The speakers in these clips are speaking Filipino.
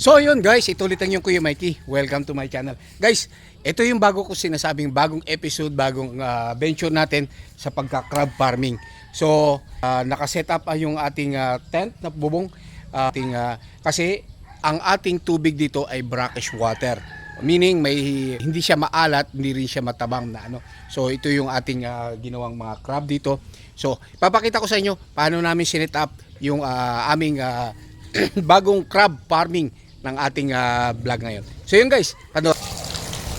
So yun guys, ito ulit ang yung Kuya Mikey. Welcome to my channel. Guys, ito yung bago ko sinasabing bagong episode, bagong ah, venture natin sa pagka-crab farming. So, uh, nakaset up ah, yung ating ah, tent na bubong. Ah, ating, ah, kasi ang ating tubig dito ay brackish water. Meaning may hindi siya maalat, hindi rin siya matabang na ano. So ito yung ating ah, ginawang mga crab dito. So papakita ko sa inyo paano namin sinet up yung ah, aming ah, bagong crab farming ng ating ah, vlog ngayon. So yun guys, ano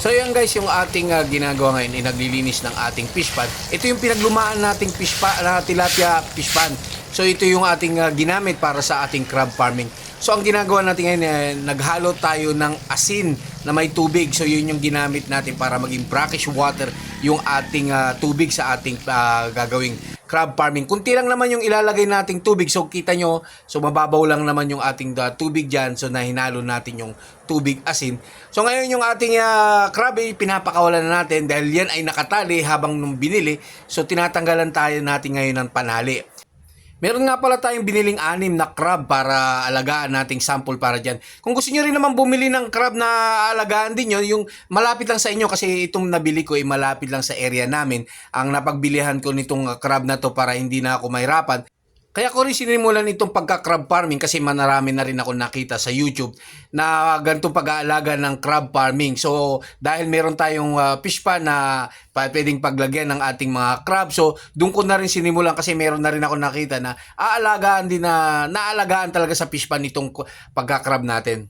So yan guys, yung ating ah, ginagawa ngayon, ay naglilinis ng ating fish pan. Ito yung pinaglumaan nating fish pan, na tilapia fish pan. So ito yung ating ah, ginamit para sa ating crab farming. So ang ginagawa natin ngayon, eh, naghalo tayo ng asin na may tubig. So yun yung ginamit natin para maging brackish water yung ating ah, tubig sa ating ah, gagawing crab farming. Kunti lang naman yung ilalagay nating tubig. So kita nyo, so mababaw lang naman yung ating ah, tubig dyan. So nahinalo natin yung tubig asin. So ngayon yung ating ah, crab ay pinapakawalan na natin dahil yan ay nakatali habang nung binili. So tinatanggalan tayo natin ngayon ng panali. Meron nga pala tayong biniling anim na crab para alagaan nating sample para dyan. Kung gusto nyo rin naman bumili ng crab na alagaan din yun, yung malapit lang sa inyo kasi itong nabili ko ay malapit lang sa area namin. Ang napagbilihan ko nitong crab na to para hindi na ako mahirapan. Kaya ko rin sinimulan itong pagka-crab farming kasi manarami na rin ako nakita sa YouTube na ganitong pag-aalaga ng crab farming. So, dahil meron tayong uh, fish pan na pwedeng paglagyan ng ating mga crab. So, doon ko na rin sinimulan kasi meron na rin ako nakita na aalagaan din na naalagaan talaga sa fish pan itong pagka-crab natin.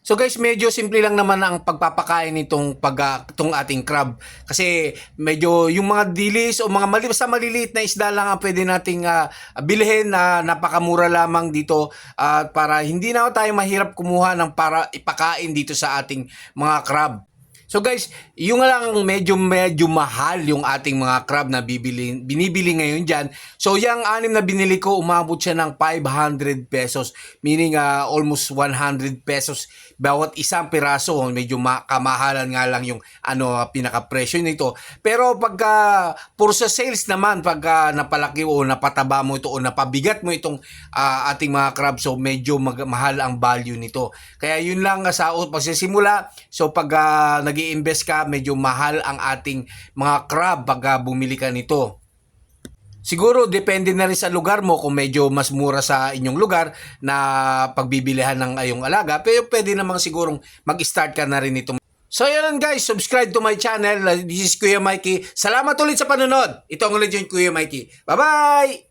So guys, medyo simple lang naman ang pagpapakain nitong pag ah, itong ating crab kasi medyo yung mga dilis o mga mali basta maliliit na isda lang ang pwede nating ah, bilhin na napakamura lamang dito at para hindi na tayo mahirap kumuha ng para ipakain dito sa ating mga crab. So guys, yung lang medyo medyo mahal yung ating mga crab na bibili, binibili ngayon diyan. So yung anim na binili ko umabot siya ng 500 pesos, meaning ah, almost 100 pesos bawat isang piraso. Medyo ma- kamahalan nga lang yung ano ah, pinaka-presyo nito. Pero pagka puro sa sales naman pagka napalaki o napataba mo ito o napabigat mo itong ah, ating mga crab so medyo mag- mahal ang value nito. Kaya yun lang sa pagsisimula. So pag nag invest ka, medyo mahal ang ating mga crab pag bumili ka nito. Siguro depende na rin sa lugar mo kung medyo mas mura sa inyong lugar na pagbibilihan ng ayong alaga. Pero pwede namang sigurong mag-start ka na rin ito. So yun guys, subscribe to my channel. This is Kuya Mikey. Salamat ulit sa panonood. Ito ang ulit yung Kuya Mikey. Bye-bye!